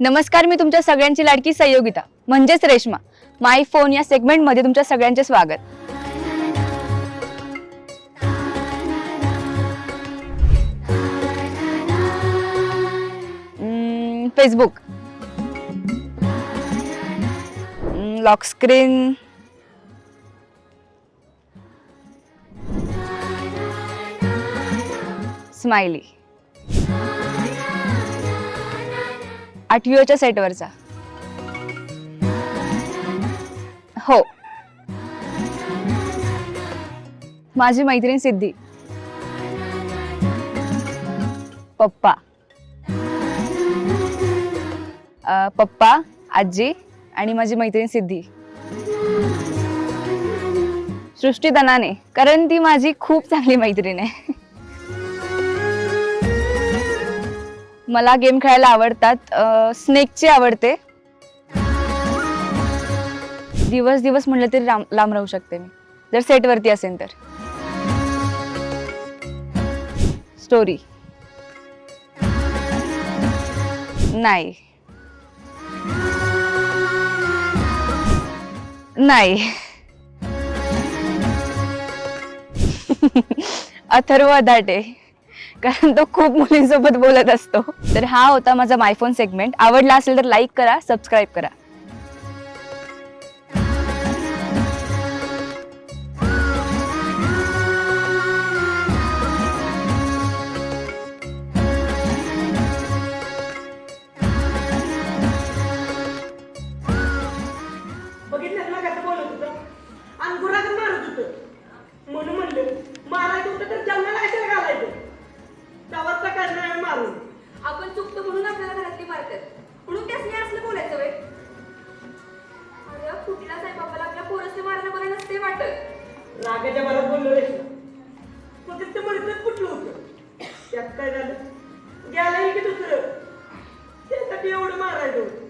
नमस्कार मी तुमच्या सगळ्यांची लाडकी सहयोगिता म्हणजेच रेश्मा. माय फोन या सेगमेंटमध्ये तुमच्या सगळ्यांचे स्वागत. फेसबुक लॉक स्क्रीन स्माइली आठवीच्या सेटवरचा. हो. माझी मैत्रीण सिद्धी. पप्पा. अ, पप्पा आजी आणि माझी मैत्रीण सिद्धी. सृष्टी दनाने कारण ती माझी खूप चांगली मैत्रीण आहे. मला गेम खेळायला आवडतात. स्नेकची आवडते. दिवस दिवस म्हणलं तरी राम- लांब राहू शकते मी. जर सेटवरती असेल तर. स्टोरी नाही. नाही. अथर्व अदाटे कारण तो खूप मुलींसोबत बोलत असतो. तर हा होता माझा मायफोन सेगमेंट आवडला असेल तर लाईक करा सबस्क्राईब करा. म्हणून म्हणलं मारायचं होतं तर जंगल कशाला घालायचं. ते म्हणत कुठलं होतं? त्यात काय झालं? गेलं की दुसरं त्यासाठी एवढं मारायचं होतं.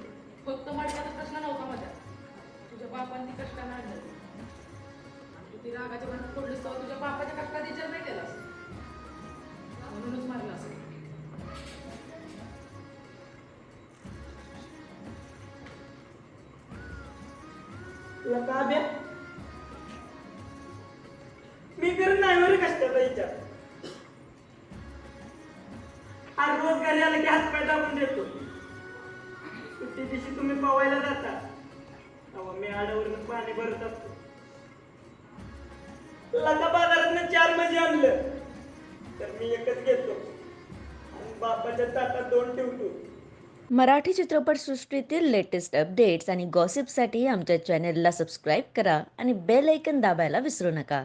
फक्त माझ्याचा प्रश्न नव्हता माझ्या. तुझ्या बापांनी कष्टानं आणलं आणि तू ती रागाच्या मनात पडलीस तेव्हा तुझ्या बापाच्या कष्टात विचार नाही केलास. म्हणूनच मारला असं. तुला का द्या मी करत नाही बरं कष्टाचा विचार आज रोज घरी आलं की हात पाय दाबून देतो. सुट्टी दिवशी तुम्ही पवायला जाता. तेव्हा मी आडावरून पाणी भरत असतो. लता बाजारात चार मजे आणलं? तर मी एकच घेतो. आणि बापाच्या ताटात दोन ठेवतो. मराठी चित्रपटसृष्टीतील लेटेस्ट अपडेट्स आणि गॉसिपसाठी आमच्या चॅनेलला सबस्क्राईब करा आणि बेल ऐकन दाबायला विसरू नका.